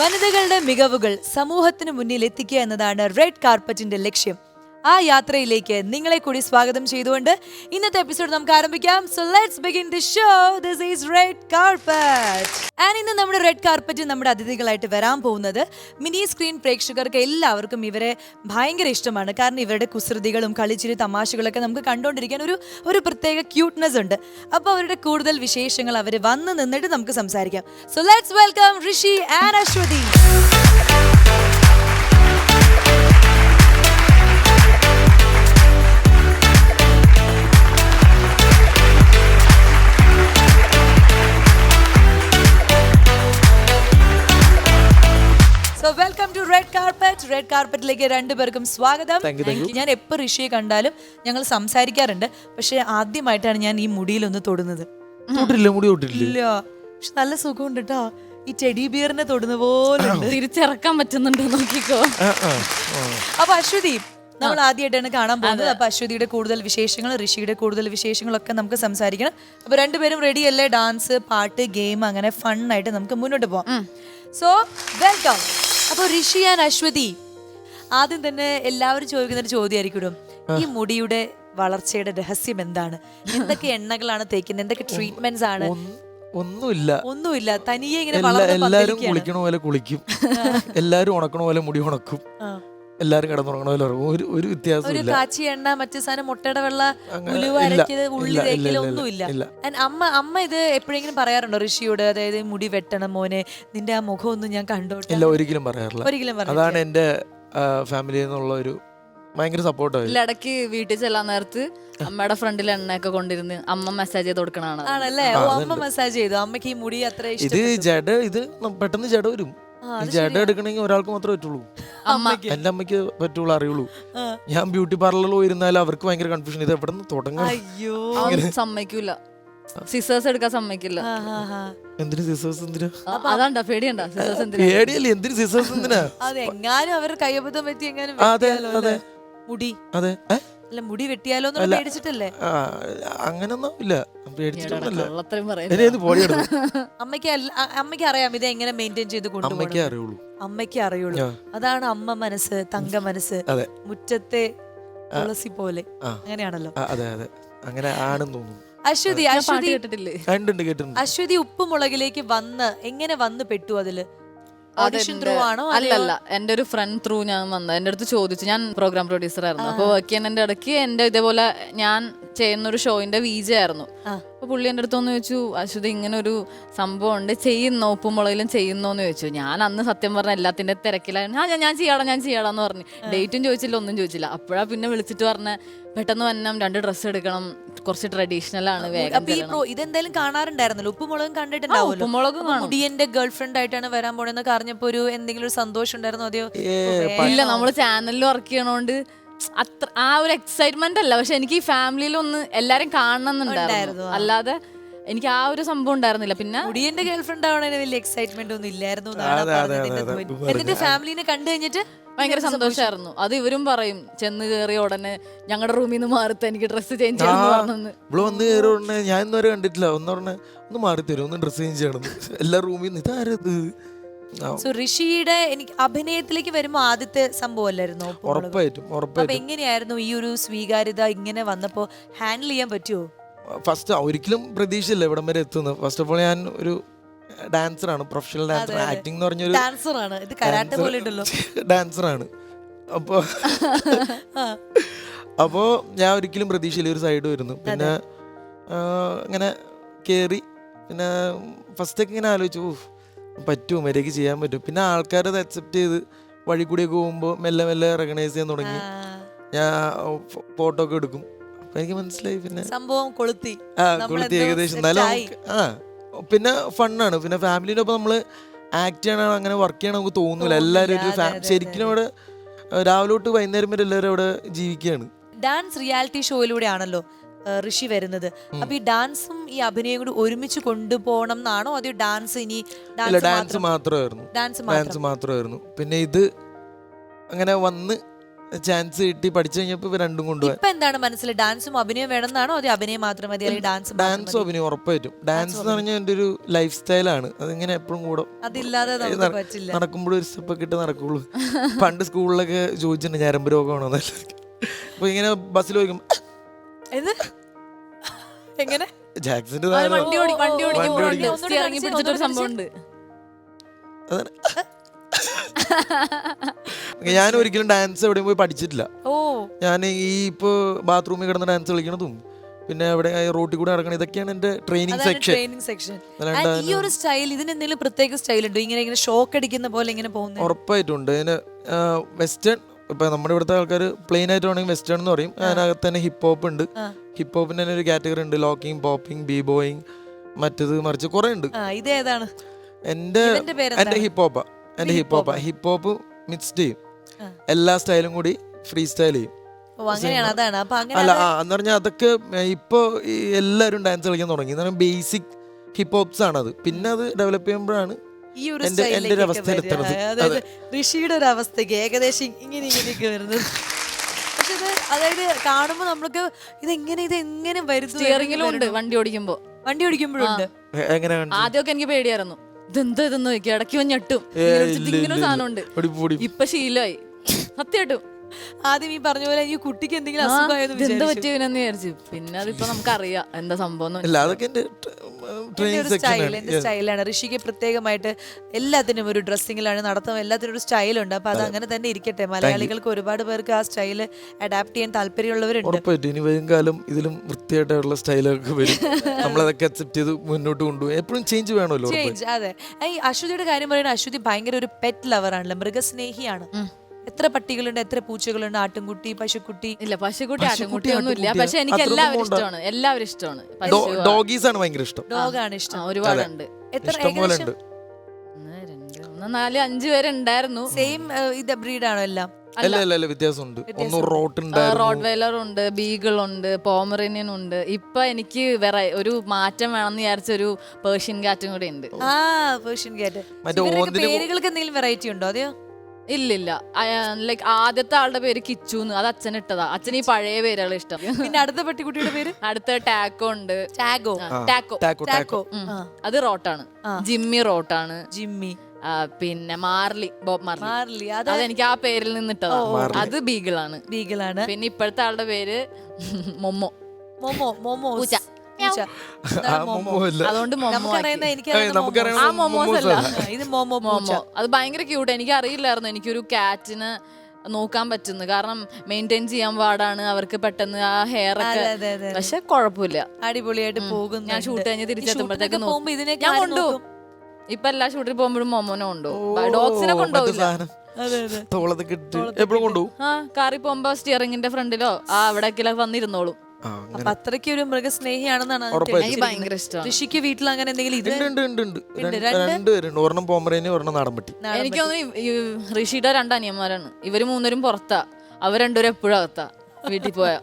വനിതകളുടെ മികവുകൾ സമൂഹത്തിന് മുന്നിൽ എത്തിക്കുക എന്നതാണ് റെഡ് കാർപ്പറ്റിന്റെ ലക്ഷ്യം. ആ യാത്രയിലേക്ക് നിങ്ങളെ കൂടി സ്വാഗതം ചെയ്തുകൊണ്ട് ഇന്നത്തെ എപ്പിസോഡ് നമുക്ക് ആരംഭിക്കാം. So let's begin the show this is red carpet and ഇന്ന് നമ്മുടെ റെഡ് കാർപ്പറ്റ് നമ്മുടെ അതിഥികളായിട്ട് വരാൻ പോകുന്നത് മിനി സ്ക്രീൻ പ്രേക്ഷകർക്ക് എല്ലാവർക്കും ഇവരെ ഭയങ്കര ഇഷ്ടമാണ്. കാരണം ഇവരുടെ കുസൃതികളും കളിച്ചിരി തമാശകളൊക്കെ നമുക്ക് കണ്ടുകൊണ്ടിരിക്കാൻ ഒരു ഒരു പ്രത്യേക ക്യൂട്ട്നെസ് ഉണ്ട്. അപ്പോൾ അവരുടെ കൂടുതൽ വിശേഷങ്ങൾ അവർ വന്ന് നിന്നിട്ട് നമുക്ക് സംസാരിക്കാം. So let's welcome Rishi and Aswathy red കാർപ്പറ്റിലേക്ക് രണ്ടുപേർക്കും സ്വാഗതം. ഞാൻ എപ്പോൾ ഋഷിയെ കണ്ടാലും ഞങ്ങൾ സംസാരിക്കാറുണ്ട്. പക്ഷെ ആദ്യമായിട്ടാണ് ഞാൻ ഈ മുടിയിലൊന്ന് തൊടുന്നത്. തൊട്ടില്ല മുടി തൊട്ടില്ല ഇല്ല. പക്ഷെ നല്ല സുഖമുണ്ട് കേട്ടോ ഈ ടെഡി ബിയറിനെ തൊടുന്ന പോലെ തിരിച്ചിറക്കാൻ പറ്റുന്നുണ്ടോ നോക്കിക്കോ. അപ്പൊ അശ്വതി നമ്മൾ ആദ്യമായിട്ടാണ് കാണാൻ പോകുന്നത്. അപ്പൊ അശ്വതിയുടെ കൂടുതൽ വിശേഷങ്ങൾ ഋഷിയുടെ കൂടുതൽ വിശേഷങ്ങളൊക്കെ നമുക്ക് സംസാരിക്കണം. അപ്പൊ രണ്ടുപേരും റെഡി അല്ലേ? ഡാൻസ് പാട്ട് ഗെയിം അങ്ങനെ ഫൺ ആയിട്ട് നമുക്ക് മുന്നോട്ട് പോവാം. സോ വെൽക്കം അപ്പൊ ഋഷി ആൻഡ് അശ്വതി ആദ്യം തന്നെ എല്ലാവരും ചോദിക്കുന്ന ഒരു ചോദ്യമായിരിക്കും ഈ മുടിയുടെ വളർച്ചയുടെ രഹസ്യം എന്താണ്? എന്തൊക്കെ എണ്ണകളാണ് തേക്കുന്നത്? എന്തൊക്കെ ട്രീറ്റ്മെന്റ്സ് ആണ്? ഒന്നുമില്ല. ഒന്നുമില്ല. തനിയെ ഇങ്ങനെ എല്ലാരും. കുളിക്കണ പോലെ കുളിക്കും. എല്ലാരും ഉണക്കണ പോലെ മുടി ഉണക്കും. എല്ലാരും കിടന്നുറങ്ങണ പോലെ ഉറങ്ങും. ഒരു ഒരു ഒരു കാച്ചി എണ്ണ മറ്റു സാധനം മുട്ടയുടെ വെള്ള ഉലുവ അരക്കിയത് ഉള്ളി ഒന്നുമില്ല. അമ്മ അമ്മ ഇത് എപ്പോഴെങ്കിലും പറയാറുണ്ടോ? ഋഷിയോട് അതായത് മുടി വെട്ടണം മോനെ നിന്റെ ആ മുഖം ഒന്നും ഞാൻ കണ്ടോട്ടെ ഒരിക്കലും പറയാറില്ല. ഒരിക്കലും അതാണ്. എന്റെ ഫാമിലിയിൽ നിന്നുള്ള ഒരു ഭയങ്കര സപ്പോർട്ടായി ഇല്ല ഇടയ്ക്ക് വീട്ടിൽ ചെല്ലാൻ നേരത്ത് അമ്മയുടെ ഫ്രണ്ടിൽ എണ്ണയൊക്കെ കൊണ്ടിരുന്ന് അമ്മ മെസ്സേജ് ചെയ്ത് കൊടുക്കണാണ് ആണല്ലേ? ഓ അമ്മ മസാജ് ചെയ്തു. അമ്മയ്ക്ക് ഈ മുടി അത്ര ഇത് ഇഷ്ടപ്പെട്ടു. ജഡ ഇത് ന- പെട്ടെന്ന് ജഡ വരും. ഈ ജഡ എടുക്കണമെങ്കിൽ ഒരാൾക്ക് മാത്രമേ പറ്റുള്ളൂ. അമ്മ. എന്റെ അമ്മയ്ക്ക് പറ്റുള്ളൂ അറിയുള്ളൂ. ആ. ഞാൻ ബ്യൂട്ടി പാർലറിൽ പോയിരുന്നാലും അവർക്ക് ഭയങ്കര കൺഫ്യൂഷൻ ഇത് എവിടെ നിന്ന് തുടങ്ങും അയ്യോ സമ്മതിക്കൂല. സിസേഴ്സ് എടുക്കാൻ സമ്മതിക്കില്ല. എന്തിനു സിസേഴ്സ് എന്തിനാ? പേടിയണ്ട. സിസേഴ്സ് എന്തിനാ? പേടിയല്ലേ എന്തിനു സിസേഴ്സ് എന്തിനാ? അതെങ്ങാനും അവർ കയ്യബദ്ധം പറ്റി എങ്ങാനും ആ, അതെ. മുടി. അതെ അല്ല മുടി വെട്ടിയാലോ പേടിച്ചിട്ടല്ലേ? അങ്ങനൊന്നും ഇല്ല. അമ്മയ്ക്ക് അമ്മയ്ക്ക് അറിയാം ഇത് എങ്ങനെ മെയിന്റെയിൻ ചെയ്ത് കൊണ്ടുപോകും അമ്മയ്ക്ക് അറിയുള്ളൂ. അതാണ് അമ്മ മനസ്സ് തങ്ക മനസ്സ്. അതെ. മുറ്റത്തെ തുളസി പോലെ. അങ്ങനെയാണല്ലോ. അതെ അതെ. അങ്ങനെ ആണെന്ന് തോന്നുന്നു. അശ്വതി അശ്വതി കേട്ടിട്ടില്ലേ? കേട്ടിട്ടുണ്ട്. അശ്വതി ഉപ്പുമുളകിലേക്ക് വന്ന് എങ്ങനെ വന്ന് പെട്ടു അതിൽ? ഓഡിഷൻ ത്രൂ ആണോ അല്ലല്ല എന്റെ ഒരു ഫ്രണ്ട് ത്രൂ ഞാൻ വന്നത് എന്റെ അടുത്ത് ചോദിച്ചു. ഞാൻ പ്രോഗ്രാം പ്രൊഡ്യൂസർ ആയിരുന്നു. അപ്പൊ വർക്ക് ചെയ്യുന്നതിന്റെ ഇടയ്ക്ക് എന്റെ ഇതേപോലെ ഞാൻ ചെയ്യുന്ന ഒരു ഷോയിന്റെ വിജ ആയിരുന്നു. ആ. അപ്പൊ പുള്ളി എന്റെ അടുത്തൊന്ന് ചോദിച്ചു അശ്വതി ഇങ്ങനെ ഒരു സംഭവം ഉണ്ട് ചെയ്യുന്നോ? ഉപ്പുമുളകിലും ചെയ്യുന്നോന്ന് ചോദിച്ചു. ഞാൻ അന്ന് സത്യം പറഞ്ഞ എല്ലാത്തിന്റെ തിരക്കിലായിരുന്നു. ആ ഞാൻ- ഞാൻ ചെയ്യാടാ ഞാൻ ചെയ്യാടാന്ന് പറഞ്ഞു. ഡേറ്റും ചോദിച്ചില്ല ഒന്നും ചോദിച്ചില്ല. അപ്പോഴാ പിന്നെ വിളിച്ചിട്ട് പറഞ്ഞ പെട്ടെന്ന് വന്നം രണ്ട് ഡ്രസ്സ് എടുക്കണം. കുറച്ച് ട്രഡീഷണൽ ആണ് വേഗം ഇതെന്തായാലും കാണാറുണ്ടായിരുന്നല്ലോ? ഉപ്പുമുളകും കണ്ടിട്ടുണ്ടാവും ഉപ്പുമുളകും. മുടിയന്റെ ഗേൾ ഫ്രണ്ട് ആയിട്ടാണ് വരാൻ പോണെന്ന് പറഞ്ഞപ്പോ ഒരു എന്തെങ്കിലും ഒരു സന്തോഷം ഉണ്ടായിരുന്നോ അതെയോ ഇല്ല? നമ്മൾ ചാനലിൽ വർക്ക് ചെയ്യണോണ്ട് അത്ര ആ ഒരു എക്സൈറ്റ്മെന്റ് അല്ല. പക്ഷെ എനിക്ക് ഈ ഫാമിലിയിൽ ഒന്ന് എല്ലാരും കാണണം എന്നുണ്ടായിരുന്നു അല്ലാതെ എനിക്ക് ആ ഒരു സംഭവം ഉണ്ടായിരുന്നില്ല. പിന്നെ മുടിയന്റെ ഗേൾഫ്രണ്ട് ആവണതിന് വലിയ എക്സൈറ്റ്മെന്റ് ഒന്നും ഇല്ലായിരുന്നു എന്നിട്ട് ഫാമിലിനെ കണ്ടു കഴിഞ്ഞിട്ട് ഭയങ്കര സന്തോഷമായിരുന്നു അത് ഇവരും പറയും ചെന്ന് കയറിയ ഉടനെ ഞങ്ങളുടെ റൂമിൽ നിന്ന് മാറത്ത് എനിക്ക് ഡ്രസ്സ് ചേഞ്ച് ചെയ്യണമെന്ന് വന്ന് ഉടനെ ഞാൻ ഇന്നുവരെ കണ്ടിട്ടില്ല. ഒന്ന് പറഞ്ഞു ഒന്ന് മാറി തരും ഒന്ന് ഡ്രസ് ചേഞ്ച് ചെയ്യണം എല്ലാ റൂമിൽ നിന്ന് ഇതാരത്? സോ ഋഷിയുടെ എനിക്ക് അഭിനയത്തിലേക്ക് വരുമ്പോ ആദ്യത്തെ സംഭവം അല്ലായിരുന്നു ഉറപ്പായിട്ടും അപ്പൊ ഉറപ്പായിട്ടും എങ്ങനെയായിരുന്നു ഈ ഒരു സ്വീകാര്യത ഇങ്ങനെ വന്നപ്പോ ഹാൻഡിൽ ചെയ്യാൻ പറ്റുമോ ഫസ്റ്റ് ഒരിക്കലും പ്രതീക്ഷയില്ല ഇവിടം വരെ എത്തുന്നത് ഫസ്റ്റ് ഓഫ് ഓൾ ഞാൻ ഒരു ഡാൻസറാണ് പ്രൊഫഷണൽ ഡാൻസർ. ആക്ടിംഗ് എന്ന് പറഞ്ഞൊരു ഡാൻസർ ആണ്. ഇത് കരാട്ടെ പോലെ ഉണ്ടല്ലോ. ഡാൻസറാണ് അപ്പോൾ. അപ്പോൾ ഞാൻ ഒരിക്കലും പ്രതീക്ഷയില്ല ഒരു സൈഡ് വരുന്നു പിന്നെ അങ്ങനെ ഇങ്ങനെ കയറി പിന്നെ ഫസ്റ്റൊക്കെ ഇങ്ങനെ ആലോചിച്ചു. "ഊഫ്, പറ്റുമോ മര്യാദയ്ക്ക് ചെയ്യാൻ പറ്റും. പിന്നെ ആൾക്കാരത് അക്സെപ്റ്റ് ചെയ്ത് വഴി കൂടിയൊക്കെ പോകുമ്പോൾ മെല്ലെ മെല്ലെ റെക്കഗ്നൈസ് ചെയ്യാൻ തുടങ്ങി. ഞാൻ ഫോട്ടോ ഒക്കെ എടുക്കും. അപ്പം എനിക്ക് മനസ്സിലായി പിന്നെ. സംഭവം കൊളുത്തി. ആ കൊളുത്തി ഏകദേശം. എന്നാലും ആ പിന്നെ ഫണ്ണാണ് പിന്നെ ഫാമിലിന്റെ ഒപ്പം നമ്മൾ ആക്ട് ചെയ്യണ അങ്ങനെ വർക്ക് ചെയ്യണം നമുക്ക് തോന്നുന്നില്ല തോന്നില്ല, എല്ലാവരും ഒരു ശരിക്കും അവിടെ രാവിലെ തൊട്ട് വൈകുന്നേരം വരെ എല്ലാവരും അവിടെ ജീവിക്കുകയാണ്. ഡാൻസ് റിയാലിറ്റി ഷോയിലൂടെ ആണല്ലോ ഋഷി വരുന്നത്. അപ്പൊ ഈ ഡാൻസും ഈ അഭിനയം കൂടി ഒരുമിച്ച് കൊണ്ടുപോകണം എന്നാണോ? അതോ ഡാൻസ് ഇനി ഡാൻസ് മാത്രമായിരുന്നു. ഡാൻസ് ഡാൻസ് മാത്രം. മാത്രമായിരുന്നു. പിന്നെ ഇത് അങ്ങനെ വന്ന് ചാൻസ് കിട്ടി പഠിച്ചു കഴിഞ്ഞപ്പോ രണ്ടും കൊണ്ടുപോയി. ഇപ്പൊ എന്താണ് മനസ്സിൽ ഡാൻസും അഭിനയം വേണമെന്നാണോ? അതോ അഭിനയം മാത്രം മതി അല്ലെങ്കിൽ ഡാൻസ് ഡാൻസും അഭിനയം ഉറപ്പായിട്ടും. ഡാൻസ് എന്ന് പറഞ്ഞാൽ എന്റെ ഒരു ലൈഫ് സ്റ്റൈലാണ് അതിങ്ങനെ എപ്പോഴും കൂടെ അതില്ലാതെ നടക്കുമ്പോഴും ഒരു സ്റ്റെപ്പ് ഇട്ട് നടക്കുള്ളൂ. പണ്ട് സ്കൂളിലൊക്കെ ചോദിച്ചിട്ടുണ്ട് ഞരമ്പ് രോഗമാണോ അപ്പൊ ഇങ്ങനെ ബസ്സിൽ ചോദിക്കും എന്ത്? എങ്ങനെ? ജാക്സന്റെ താരം വണ്ടി ഓടി വണ്ടി ഒന്നുകൂടി കാണിച്ചേ, പിടിച്ചിട്ടൊരു ഒന്നുകൂടി സംഭവം ഉണ്ട് അതാണ് ഞാൻ ഒരിക്കലും ഡാൻസ് എവിടെയും പോയി പഠിച്ചിട്ടില്ല. ഓ. ഞാൻ ഈ ഇപ്പോ ബാത്റൂമിൽ കിടന്ന് ഡാൻസ് കളിക്കണതും പിന്നെ അവിടെ റോട്ടിൽ കൂടെ നടക്കണം ഇതൊക്കെയാണ് എന്റെ ട്രെയിനിങ് അതാണ് സെക്ഷൻ ട്രെയിനിങ് സെക്ഷൻ ഈ ഒരു സ്റ്റൈൽ ഇതിന് എന്തെങ്കിലും പ്രത്യേക സ്റ്റൈൽ ഉണ്ടോ? ഇങ്ങനെ ഇങ്ങനെ ഷോക്ക് അടിക്കുന്ന പോലെ ഇങ്ങനെ പോകുന്നത് ഉറപ്പായിട്ടുണ്ട്. അതിന് വെസ്റ്റേൺ ഇപ്പൊ നമ്മുടെ ഇവിടുത്തെ ആൾക്കാർ പ്ലെയിൻ ആയിട്ട് വേണമെങ്കിൽ വെസ്റ്റേൺ എന്ന് പറയും. അതിനകത്ത് തന്നെ ഹിപ്പ് ഹോപ്പ് ഉണ്ട്. ഹിപ്പ് ഹോപ്പിന് തന്നെ ഒരു കാറ്റഗറി ഉണ്ട്. ലോക്കിംഗ് പോപ്പിംഗ് ബി ബോയിങ് മറ്റത് മറിച്ച് കുറെ ഉണ്ട്. ഇത് ഏതാണ്? എന്റെ? എന്റെ ഹിപ്പ് ഹോപ്പാ എന്റെ ഹിപ്പ് ഹോപ്പാ ഹിപ്പ് ഹോപ്പ് മിക്സ്ഡ് ചെയ്യും. എല്ലാ സ്റ്റൈലും കൂടി ഫ്രീ സ്റ്റൈൽ ചെയ്യും അല്ല എന്ന് പറഞ്ഞാൽ അതൊക്കെ ഇപ്പോ എല്ലാവരും ഡാൻസ് കളിക്കാൻ തുടങ്ങി. ബേസിക് ഹിപ്പ് ഹോപ്സ് ആണ് അത് പിന്നെ അത് ഡെവലപ്പ് ചെയ്യുമ്പോഴാണ് ഈ ഒരു എന്റെ- എന്റെ ഒരു സ്റ്റൈലിലേക്കൊക്കെ അവസ്ഥയിൽ വരിക. എത്തണത്. അതായത് ഋഷിയുടെ ഒരു അവസ്ഥയ്ക്ക് ഏകദേശം ഇങ്ങനെ ഇങ്ങനെയൊക്കെ വരുന്നത്. പക്ഷെ ഇത് അതായത് കാണുമ്പോ നമ്മൾക്ക് ഇതെങ്ങനെ ഇത് എങ്ങനെ വരുന്നു സ്റ്റിയറിംഗിലും എങ്ങനെ ഉണ്ട്. വണ്ടി ഓടിക്കുമ്പോ. വണ്ടി ഓടിക്കുമ്പോഴുണ്ട് എ- എങ്ങനെ? ആദ്യമൊക്കെ എനിക്ക് പേടിയായിരുന്നു. ഇതെന്താ ഇതെന്ന് നോക്കി ഇടയ്ക്ക് ഞെട്ടും. ഇങ്ങനെ ഒരു സാധനം ഉണ്ട് പൊടി, പൊടി. ഇപ്പൊ ശീലമായി. സത്യമായിട്ടും. ആദ്യം ഈ പറഞ്ഞ പോലെ ഈ കുട്ടിക്ക് എന്തെങ്കിലും അസുഖമായെന്ന് ഇതെന്താ വിചാരിച്ചു. പറ്റിയവനെന്ന് വിചാരിച്ചു. പിന്നെ അതിപ്പോ നമുക്കറിയാം എന്താ സംഭവം അല്ല അതൊക്കെ എന്റെ എന്റെ ട്രെയിനിങ് ഒരു സ്റ്റൈൽ എന്റെ സെക്ഷൻ സ്റ്റൈലാണ് ഋഷിക്ക് പ്രത്യേകമായിട്ട് എല്ലാത്തിനും ഒരു ഡ്രസ്സിങ്ങിലാണ് നടത്തം എല്ലാത്തിനും ഒരു സ്റ്റൈലുണ്ട് അപ്പൊ അത് അങ്ങനെ തന്നെ ഇരിക്കട്ടെ. മലയാളികൾക്ക് ഒരുപാട് പേർക്ക് ആ സ്റ്റൈൽ അഡാപ്റ്റ് ചെയ്യാൻ താല്പര്യമുള്ളവരുണ്ട്. ഉറപ്പായിട്ടും. ഇനി വരും കാലം ഇതിലും വൃത്തിയായിട്ടുള്ള സ്റ്റൈലൊക്കെ വരും. നമ്മളതൊക്കെ അക്സെപ്റ്റ് ചെയ്ത് മുന്നോട്ട് കൊണ്ടുപോകും എപ്പോഴും ചേഞ്ച് വേണമല്ലോ ചേഞ്ച് അതെ. ഈ അശ്വതിയുടെ കാര്യം പറയുന്നത് അശ്വതി ഭയങ്കര ഒരു പെറ്റ് ലവർ ആണല്ലോ. മൃഗസ്നേഹിയാണ്. എത്ര പട്ടികളുണ്ട് എത്ര പൂച്ചകളുണ്ട്? ആട്ടുംകുട്ടി പശുക്കുട്ടി. ഇല്ല പശുക്കുട്ടി ആട്ടുംകുട്ടി ഒന്നും ഇല്ല? പക്ഷെ എനിക്ക് എല്ലാവരും ഇഷ്ടമാണ്. എല്ലാവരും ഇഷ്ടമാണ് ഡോഗീസ് ആണ് ഭയങ്കര ഇഷ്ടം. ഡോഗാണ് ഇഷ്ടം. ഒരുപാടുണ്ട്. എത്ര ഏകദേശം? നാല് അഞ്ചു രണ്ട് ഉണ്ടായിരുന്നു. സെയിം ഇത് ആണോ എല്ലാം? അല്ല. അല്ല അല്ല വ്യത്യാസമുണ്ട്. ഒന്ന് റോട്ട് റോഡ് ഉണ്ടായിരുന്നു വെയിലർ ഉണ്ട് ബീഗിൾ ഉണ്ട് പോമറേനിയൻ ഉണ്ട് ഇപ്പൊ എനിക്ക് വേറെ ഒരു മാറ്റം വേണമെന്ന് വിചാരിച്ച ഒരു പേർഷ്യൻ കാറ്റും കൂടെ ഉണ്ട് ആ പേർഷ്യൻ കാറ്റ്. പേരുകൾക്ക് എന്തെങ്കിലും വെറൈറ്റി ഉണ്ടോ? അതെയോ? ഇല്ലില്ല. ലൈക്ക് ആദ്യത്തെ ആളുടെ പേര് കിച്ചുന്ന്. അത് അച്ഛൻ ഇട്ടതാ. അച്ഛൻ ഈ പഴയ പേരുകൾ ഇഷ്ടം. പിന്നെ അടുത്ത പെട്ടിക്കുട്ടിയുടെ പേര്? അടുത്ത ടാക്കോ ഉണ്ട്. ടാഗോ. ടാക്കോ. ടാക്കോ. അത് റോട്ടാണ്. ജിമ്മി റോട്ടാണ്. ജിമ്മി. പിന്നെ മാർലി ബോബ് മാർലി. മാർലി. അത് അതെനിക്ക് ആ പേരിൽ നിന്നിട്ടതാ. അത് ബീഗിളാണ്. ബീഗിളാണ്. പിന്നെ ഇപ്പോഴത്തെ ആളുടെ പേര് മൊമ്മോ മോമോ മോമോ പൂച്ച. അതുകൊണ്ട് ആ അല്ല. ഇത് മോമോ അത് ഭയങ്കര ക്യൂട്ട് എനിക്ക് അറിയില്ലായിരുന്നു എനിക്കൊരു കാറ്റിന് നോക്കാൻ പറ്റുന്നു കാരണം മെയിന്റെയിൻ ചെയ്യാൻ പാടാണ് അവർക്ക് പെട്ടെന്ന് ആ ഹെയർ ഒക്കെ. പക്ഷെ കുഴപ്പമില്ല. അടിപൊളിയായിട്ട് പോകും ഞാൻ ഷൂട്ട് കഴിഞ്ഞ് തിരിച്ചെത്തുമ്പോഴത്തേക്ക് ഞാൻ കൊണ്ടു ഇപ്പൊ എല്ലാ ഷൂട്ടിൽ പോകുമ്പോഴും മോമോനെ കൊണ്ടുപോകും ഓ, ഡോഗ്സിനെ കൊണ്ടുപോകില്ല. എപ്പോഴും കൊണ്ടുപോകും ആ കാറി പോകുമ്പോ സ്റ്റിയറിംഗിന്റെ ഫ്രണ്ടിലോ ആ അവിടെ വന്നിരുന്നോളും. അപ്പൊ അത്രയ്ക്ക് ഒരു മൃഗസ്നേഹിയാണെന്നാണ് ഋഷിക്ക് വീട്ടിൽ അങ്ങനെ എന്തെങ്കിലും ഇത് ഉണ്ട് ഉണ്ട് ഉണ്ട് ഉണ്ട്. ഉണ്ട്, രണ്ട് രണ്ട്? രണ്ട് പേരുണ്ട്. ഒരെണ്ണം പോമറേനി ഒരെണ്ണം നാടൻപട്ടി. എനിക്ക് തോന്നുന്നു ഋഷിയുടെ രണ്ട് അനിയന്മാരാണ്. ഇവർ മൂന്നരും പുറത്താ. അവർ രണ്ടുപേരും എപ്പോഴും അകത്താ. വീട്ടിൽ പോയാ.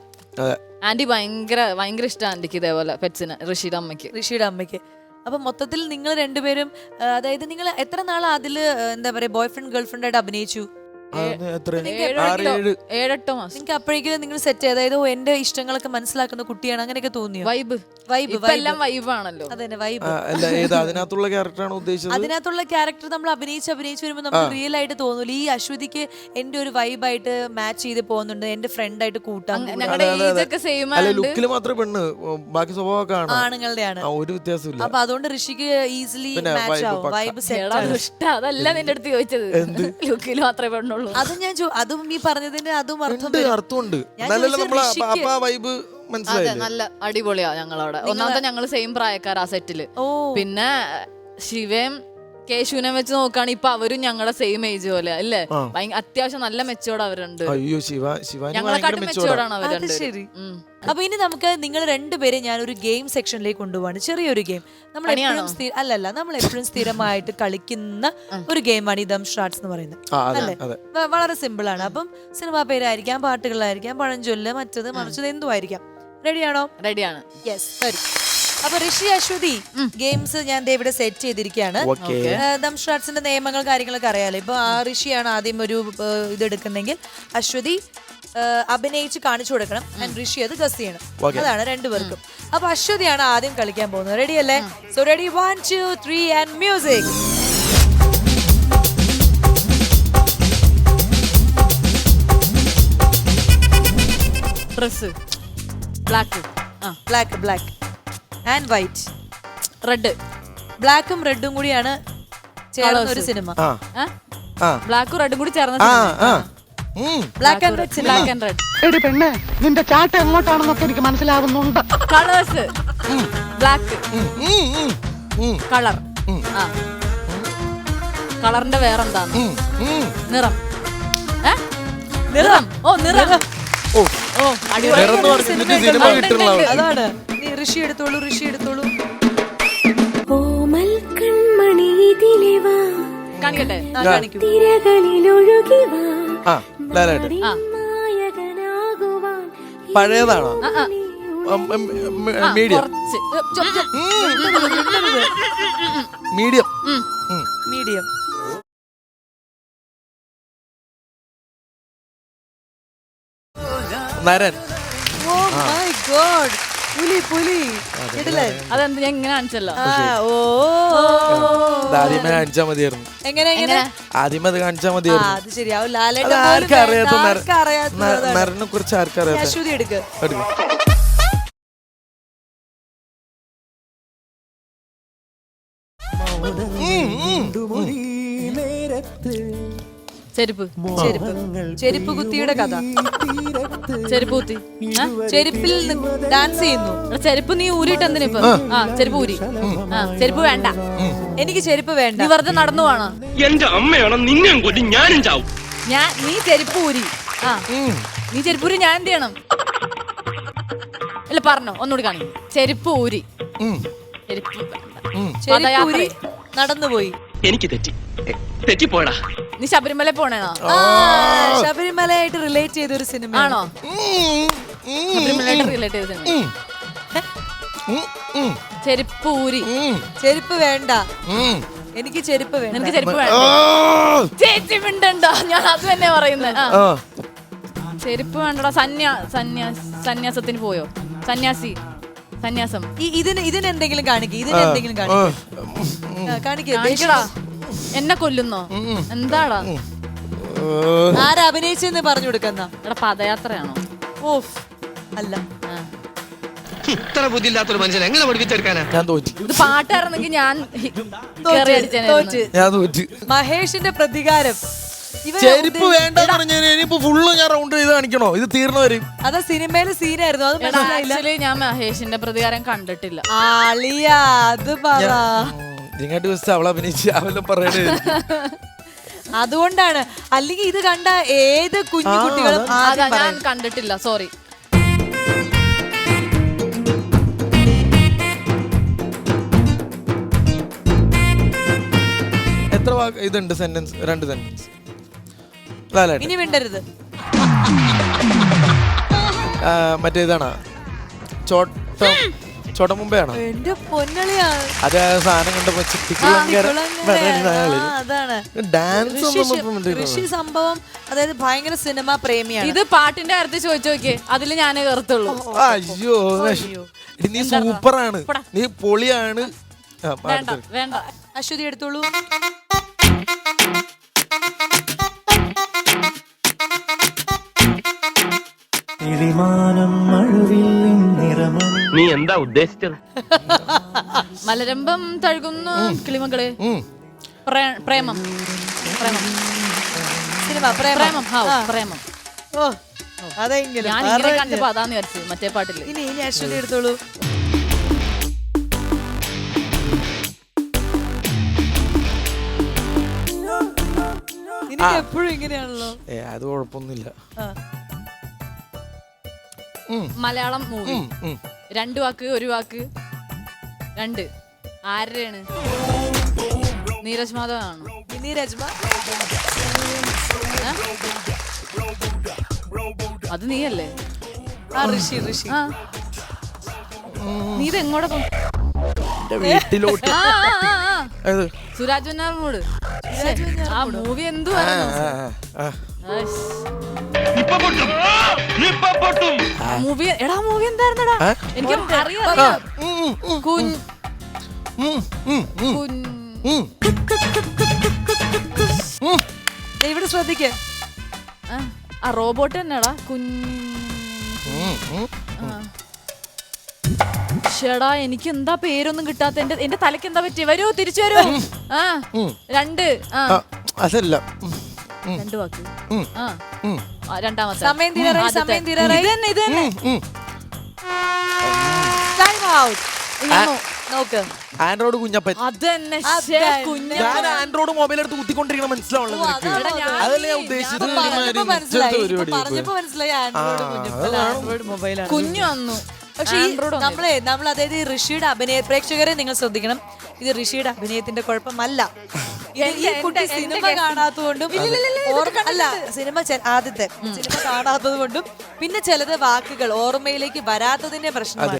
ആന്റി ഭയങ്കര ഭയങ്കര ഇഷ്ടം ആന്റിക്ക് ഇതേപോലെ പെറ്റ്സിന് ഋഷിയുടെ അമ്മയ്ക്ക്. ഋഷിയുടെ അമ്മയ്ക്ക്. അപ്പൊ മൊത്തത്തിൽ നിങ്ങൾ രണ്ടുപേരും അതായത് നിങ്ങൾ എത്ര നാൾ അതിൽ എന്താ പറയാ ബോയ്ഫ്രണ്ട് ഫ്രണ്ട് ഗേൾ ഫ്രണ്ട് ആയിട്ട് അഭിനയിച്ചു? ഏഴെട്ടോ മാസം. നിങ്ങൾക്ക് അപ്പോഴേക്കും നിങ്ങൾ സെറ്റ് അതായത് എന്റെ ഇഷ്ടങ്ങളൊക്കെ മനസ്സിലാക്കുന്ന കുട്ടിയാണ് അങ്ങനെയൊക്കെ തോന്നിയോ? വൈബ്. വൈബ് എല്ലാം എല്ലാം വൈബാണല്ലോ. അതന്നെ വൈബ്. ആ, അല്ല ഏത് അതിനകത്തുള്ള ക്യാരക്ടറാണ് ഉദ്ദേശിച്ചത്? അതിനകത്തുള്ള ക്യാരക്ടർ നമ്മൾ അഭിനയിച്ച് അഭിനയിച്ച് വരുമ്പോൾ നമുക്ക് റിയൽ ആയിട്ട് തോന്നുന്നു ഈ അശ്വതിക്ക് എന്റെ ഒരു വൈബായിട്ട് മാച്ച് ചെയ്ത് പോകുന്നുണ്ട്. എന്റെ ഫ്രണ്ട് ആയിട്ട് കൂട്ടാൻ ലുക്കിൽ മാത്രമേ പെണ്ണ്. ബാക്കി സ്വഭാവമൊക്കെ ആണ്. ആണുങ്ങളുടെയാണ്. ആ, ഒരു വ്യത്യാസമില്ല അപ്പൊ അതുകൊണ്ട് ഋഷിക്ക് ഈസിലി മാച്ച് ആവും. വൈബ് സെറ്റ് ആണ് അതല്ല നിന്റെ അടുത്ത് ചോദിച്ചത്. ലുക്കിൽ മാത്രമേ പെണ്ണുള്ളൂ. അതും ഞാൻ അതും ഈ പറഞ്ഞതിന് അതും അർത്ഥം അർത്ഥമുണ്ട്. വൈബ് അതെ നല്ല അടിപൊളിയാ ഞങ്ങളവിടെ. ഒന്നാമത്തെ ഞങ്ങൾ സെയിം പ്രായക്കാരാ സെറ്റിൽ ഓ. പിന്നെ ശിവയും കേശുവിനെ വെച്ച് നോക്കുകയാണെങ്കിൽ ഇപ്പൊ അവരും ഞങ്ങളെ സെയിം ഏജ് പോലെ അല്ലേ. ഭയങ്കര അത്യാവശ്യം നല്ല മെച്ചോട് അവരുണ്ട്. അയ്യോ ശിവ ശിവാനി ഭയങ്കര ഞങ്ങളെക്കാട്ടും മെച്ചോടാ മെച്ചോടാണ് അവർ അത് രണ്ടുപേരും. ശരി. അപ്പൊ ഇനി നമുക്ക് നിങ്ങൾ രണ്ടുപേരെ ഞാൻ ഒരു ഗെയിം സെക്ഷനിലേക്ക് കൊണ്ടുപോവാണ്. ചെറിയൊരു ഗെയിം നമ്മൾ പണിയാണോ? എപ്പോഴും സ്ഥിര അല്ലല്ല നമ്മൾ എപ്പോഴും സ്ഥിരമായിട്ട് കളിക്കുന്ന ഒരു ഗെയിമാണ് ഈ ദം ഷാർട്സ് എന്ന് പറയുന്നത്. ആ അതെ അല്ലേ? അതെ. വ- വളരെ സിമ്പിൾ ആണ്. അപ്പം സിനിമാ പേരായിരിക്കാം പാട്ടുകളായിരിക്കാം പഴഞ്ചൊല്ല് മറ്റത് മറിച്ചത് എന്തുമായിരിക്കാം റെഡിയാണോ റെഡിയാണ് യെസ് വരും. അപ്പൊ ഋഷി അശ്വതി ഗെയിംസ് ഞാൻ ദേ ഇവിടെ സെറ്റ് ചെയ്തിരിക്കുകയാണ്. ദംഷാർട്സിന്റെ ദംഷ്ട്രാറ്റ്സിന്റെ നിയമങ്ങൾ കാര്യങ്ങളൊക്കെ അറിയാലോ. ഇപ്പൊ ആ ഋഷിയാണ് ആദ്യം ഒരു ഇത് എടുക്കുന്നെങ്കിൽ അശ്വതി അഭിനയിച്ച് കാണിച്ചു കൊടുക്കണം ആൻഡ് ഋഷി അത് ഗസ് ചെയ്യണം. അതാണ് രണ്ടുപേർക്കും അപ്പൊ അശ്വതിയാണ് ആദ്യം കളിക്കാൻ പോകുന്നത്. റെഡി അല്ലേ? So ready one two three and music dress black ആ. Black black and white red ബ്ലാക്കും റെഡും കൂടിയാണ് ചേർന്ന ഒരു. സിനിമ ബ്ലാക്കും റെഡും കൂടി ചേർന്ന. Black and red black and red എടി പെണ്ണെ നിന്റെ ചാട്ട എങ്ങോട്ടാണെന്നൊക്കെ എനിക്ക് മനസ്സിലാവുന്നുണ്ട്. കളേഴ്സ് ബ്ലാക്ക് കളർ കളറിന്റെ വേറെന്താണ്. നിറം. ഏ? നിറം. ഓ നിറം. ഓ. ഓ അടിപൊളി. അതാണ്. ഋഷി എടുത്തോളൂ ഋഷി എടുത്തോളൂ കോമൽ കൺമണി വാ കാണിക്കട്ടെ ആ, കാണിക്കൂ തിരകളിലൊഴുകി വാ ആ ലാലായിട്ട് ആ നായകനാകുവാൻ പഴയതാണോ ആ, ആ. ആ, മീഡിയം കുറച്ച് ഏ, ചോ, ചോ. മീഡിയം ഉം. മീഡിയം നരൻ ഓ മൈ ഗോഡ് പുലി പുലി. ഇടില്ലേ അതെന്ത്? ഞാൻ ഇങ്ങനെ കാണിച്ചല്ലോ. ആ ഓ. ആദ്യമേ കാണിച്ചാ മതിയായിരുന്നു. എങ്ങനെ എങ്ങനെ? ആദ്യമേ അത് കാണിച്ചാ മതിയായിരുന്നു. അത് ശരിയാവും ലാലേട്ടൻ പോലും ആർക്കും അറിയാത്ത ആർക്കും അറിയാത്തതാണ്. നരനെ കുറിച്ച് ആർക്കും അറിയാത്ത അശ്വതി എടുക്ക്. എടുക്ക്. ഉം. ചെരുപ്പ് ചെരുപ്പ്. ചെരുപ്പ് കുത്തിയുടെ കഥ. ചെരുപ്പ് കുത്തി? ചെരുപ്പിൽ ഡാൻസ് ചെയ്യുന്നു. ചെരുപ്പ് നീ ഊരിട്ട് എന്തിനിപ്പൊ ആ. ചെരുപ്പ് ഊരി. ആ ചെരുപ്പ് വേണ്ട. എനിക്ക് ചെരുപ്പ് വേണ്ട. നീ വെറുതെ നടന്നു പോണോ? എന്റെ അമ്മയാണ് നിന്നെ കൊല്ലും ഞാനും ചാവും. ഞാൻ നീ ചെരുപ്പ് ഊരി. ആ. നീ ചെരുപ്പ് ഊരി ഞാൻ എന്ത് ചെയ്യണം? അല്ല പറഞ്ഞോ ഒന്നുകൂടി കാണി ചെരുപ്പ് ഊരി. ചെരുപ്പ്. നടന്നുപോയി. എനിക്ക് തെറ്റി. തെറ്റി പോടാ നീ ശബരിമല പോണേണോ ആ ശബരിമലയായിട്ട് റിലേറ്റ് ചെയ്ത ഒരു സിനിമ ആണോ? ശബരിമലയായിട്ട് റിലേറ്റ് ചെയ്ത ഉം, ചെരുപ്പ് ഊരി ചെരുപ്പ് വേണ്ട. എനിക്ക് ചെരുപ്പ് വേണ്ട. എനിക്ക് ചെരുപ്പ് വേണ്ട. ചേച്ചി മിണ്ടണ്ടോ. ഞാൻ അത് തന്നെ പറയുന്നത് ചെരുപ്പ് വേണ്ടടാ. സന്യാ സന്യാ സന്യാസത്തിന് പോയോ? സന്യാസി. സന്യാസം. ഈ- ഇതിന് ഇതിന് എന്തെങ്കിലും കാണിക്കും ഇതിന് എന്തെങ്കിലും. കാണിക്കും. കാണിക്കേ. കാണിക്കടാ. എന്നെ കൊല്ലുന്നോ? എന്താടാ? ആരാ അഭിനയിച്ചെന്ന് പറഞ്ഞു കൊടുക്കുന്ന? എടാ പദയാത്രയാണോ? ഓഫ്. അല്ല. ആ. ഇത്ര ബുദ്ധിയില്ലാത്തൊരു മനുഷ്യൻ എങ്ങനെ പഠിപ്പിച്ചെടുക്കാനാ? ഞാൻ തോറ്റി. ഇത് പാട്ടായിരുന്നെങ്കിൽ ഞാൻ ഹി- തോറ്റ്, കേറി തോറ്റ്. ഞാൻ തോറ്റി. മഹേഷിന്റെ പ്രതികാരം. ചെരുപ്പ് വേണ്ട ഇനിയിപ്പോ ഫുള്ള് ഞാൻ റൗണ്ട് ചെയ്ത് കാണിക്കണോ? ഇത് തീർന്നു വരും. അതാ സിനിമയിലെ സീനായിരുന്നു അത് എടാ മനസ്സിലായില്ല. ആക്ച്വലി ഞാൻ മഹേഷിന്റെ പ്രതികാരം കണ്ടിട്ടില്ല. ആളിയ അത് പറ. ഇങ്ങോട്ട് അവളെ അഭിനയിച്ച് അവലും പറയണേ. അതുകൊണ്ടാണ്. അല്ലെങ്കിൽ ഇത് കണ്ട ഏത് കുഞ്ഞു കുട്ടികളും അതാ. ആദ്യം ഞാൻ പറയും. കണ്ടിട്ടില്ല സോറി എത്ര വാക്ക്? ഇതുണ്ട് സെന്റൻസ് രണ്ട് സെന്റൻസ് ലാലായിട്ട് ഇനി മിണ്ടരുത്. മറ്റേ ഇതാണ്? ചോട്ടം ചോട്ട മുമ്പേ ആണോ എന്റെ പൊന്നളിയാ. അത് ആ സാധനം കണ്ടപ്പോ കുളങ്ങര. ആ, അതാണ്. ഡാൻസ് ഋഷി ഒന്നും ശ- ഇപ്പം ഉണ്ട് ഋഷി സംഭവം അതായത് ഭയങ്കര സിനിമ പ്രേമിയാണ്. ഇത് പാട്ടിന്റെ കാര്യത്തിൽ ചോദിച്ചു നോക്കിയേ. അതിൽ ഞാൻ കയറത്തുള്ളൂ അയ്യോ വിഷ- എടി, നീ സൂപ്പറാണ്. നീ പൊളിയാണ്. ആ, പാട്ട് വേണ്ട തീർക്ക്. വേണ്ട. അശ്വതി എടുത്തോളൂ. കിളിമാനം മഴവില്ലിൻ നിറമണി നീ എന്താ ഉദ്ദേശിച്ചത്? മലരമ്പം തഴുകുന്നു കിളിമകൾ. പ്രേ- പ്രേമം. പ്രേമം. സിനിമ പ്രേമം. പ്രേമം. ഹാ പ്രേമം. ഓ അതെങ്കിലും. ഞാൻ ഇങ്ങനെ കണ്ടപ്പോ അതാന്ന് വിചാരിച്ചത് മറ്റേ പാട്ടിൽ. ഇനി ഇനി അശ്വതി എടുത്തോളൂ. എനിക്ക് എപ്പോഴും ഇങ്ങനെയാണല്ലോ. ഏ അത് കുഴപ്പമൊന്നുമില്ല. മലയാളം മൂവി. രണ്ട് വാക്ക് ഒരു വാക്ക്. രണ്ട്. ആരുടെയാണ്? നീരജ് മാധവ് നീരജ് അത് നീയല്ലേ? ആ ഋഷി ഋഷി. ആ. നീ ഇത് എങ്ങോട്ടാ പോ- വീട്ടിലോട്ട്. സുരാജ് ആ മൂവി ആ. മൂവി എടാ മൂവി എന്തായിരുന്നടാ? എനിക്ക് അറിയാം. ഉം, ഉം, കുൻ ഉം, ഉം, ഉം, കുൻ ഉം. ദേ ഇവിടെ ശ്രദ്ധിക്കുക ആ, ആ റോബോട്ട് തന്നെടാ കുൻ ഉം, ഉം. ഷെടാ എനിക്ക് എന്താ പേരൊന്നും കിട്ടാത്ത? എന്റെ എന്റെ തലക്ക് എന്താ പറ്റി വരൂ തിരിച്ചു വരൂ. ആ ഉം. രണ്ട് ആ. ആ, അതല്ല. ഉം, ഉം, രണ്ട് വാക്ക്. ഉം. ആ. ഉം, ആ, രണ്ടാമത്തെ. സമയം തീരാറായി, ആദ്യത്തെ. സമയം തീരാറായി. ഇത് തന്നെ ഇത് തന്നെ ഉം, ഉം. ടൈം ഔട്ട് നോക്ക്. ആൻഡ്രോയിഡ് കുഞ്ഞപ്പൻ. അത് തന്നെ ശ്ശേ, കുഞ്ഞ് ഞാൻ ആൻഡ്രോയിഡ് മൊബൈൽ എടുത്ത് കുത്തിക്കൊണ്ടിരിക്കണം മനസ്സിലാവുള്ളത്? അതല്ലേ ഞാൻ ഉദ്ദേശിച്ചത്? പറഞ്ഞപ്പോ മനസ്സിലായി. ഇപ്പൊ പറഞ്ഞപ്പോ ആൻഡ്രോയിഡ്. ആൻഡ്രോയിഡ് മൊബൈലാണ്. കുഞ്ഞു വന്നു. പക്ഷേ ഈ നമ്മളെ നമ്മൾ അതായത് ഈ ഋഷിയുടെ അഭിനയ പ്രേക്ഷകരെ നിങ്ങൾ ശ്രദ്ധിക്കണം. ഇത് ഋഷിയുടെ അഭിനയത്തിന്റെ കുഴപ്പമല്ല. ഈ കുട്ടി സിനിമ കാണാത്തതുകൊണ്ടും അല്ല സിനിമ ആദ്യത്തെ. സിനിമ കാണാത്തത് കൊണ്ടും പിന്നെ ചിലത് വാക്കുകൾ ഓർമ്മയിലേക്ക് വരാത്തതിന്റെ പ്രശ്നമാണ്.